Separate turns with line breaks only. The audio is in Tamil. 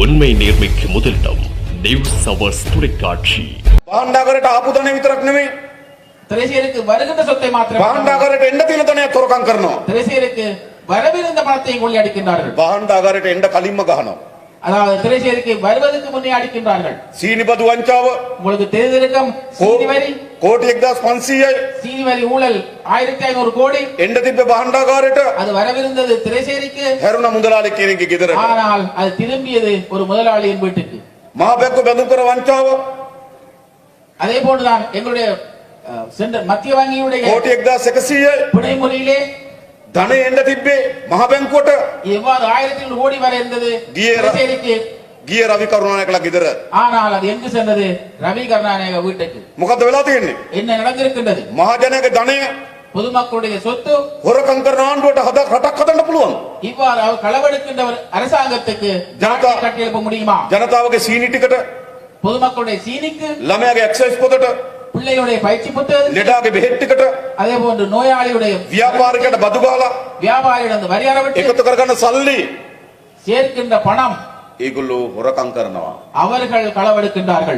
உண்மை நேர்மைக்கு முதலிடம் நியூஸ் அவர்ஸ் தொலைக்காட்சி
භාණ්ඩාගරට ආපු ධනෙ විතරක් නෙමෙයි
திரைசீருக்கு வருகின்ற சொத்தை மாத்திரம்
භාණ්ඩාගරට එන්න තියෙන ධනය තොරකම් කරනවා
திரைசீருக்கு வரவிருந்த பணத்தையும் கொள்ளையடிக்கின்றார்கள்
භාණ්ඩාගරට එන්න කලින්ම ගහනවා
அதாவது திரைசேரிக்கு வருவதற்கு முன்னே அடிக்கின்றார்கள்.
சீனிபத் வஞ்சாவ.
உங்களுக்கு தெரிந்திருக்கும் சீனிவரி.
கோடி எக்தாஸ்
பன்சிய. சீனிவரி ஊழல் ஆயிரத்தி ஐநூறு கோடி.
எண்ட திப்ப பாண்டாகாரிட்ட?
அது வரவிருந்தது திரைசேரிக்கு.
ஹெருண முதலாளிக்கு எனக்கு எதிர
ஆனால் அது திரும்பியது ஒரு முதலாளியின் வீட்டுக்கு.
மாபெக்கு பெதுக்குற வஞ்சாவ.
அதே போன்றுதான் எங்களுடைய சென்ற மத்திய வங்கியுடைய
கோடி எக்தாஸ் எகசிய
பிணைமுறையிலே
ධනෙ එන්න තිබ්බේ මහා බැංකුවට
எவ்வாறு ஆயிரத்தி ஐநூறு கோடி வரை இருந்தது
கியர-
திரைசேரிக்கு
ගිය රවි කරුණානායකලා ගෙදර
ஆனால் அது எங்கு சென்றது ரவி கருணாநாயக வீட்டுக்கு
මොකද්ද වෙලා තියෙන්නේ
என்ன நடந்திருக்கின்றது
මහජනයාගේ ධනය
பொதுமக்களுடைய சொத்து
හොරකම් කරන ආණ්ඩුවට හද රටක් හදන්න පුළුවන්
இவ்வாறு அவர் களவெடுக்கின்றவர் அரசாங்கத்துக்கு
ஜனதா-
நாட்டை கட்டியெழுப்ப முடியுமா
ජනතාවගේ සීනි ටිකට
பொதுமக்களுடைய சீனிக்கு
ළමයාගේ ඇක්සයිස් පොතට
பிள்ளையுடைய பயிற்சி புத்தகம்
ලෙඩාගේ බෙහෙත් ටිකට
அதே போன்று நோயாளியுடைய
ව්‍යාපාරිකයට බදු ගාලා
வியாபாரியிடம் வரி அறவிட்டு
එකතු කරගන්න සල්ලි
சேர்க்கின்ற பணம்
ඒගොල්ලෝ හොරකම් කරනවා
அவர்கள் களவெடுக்கின்றார்கள்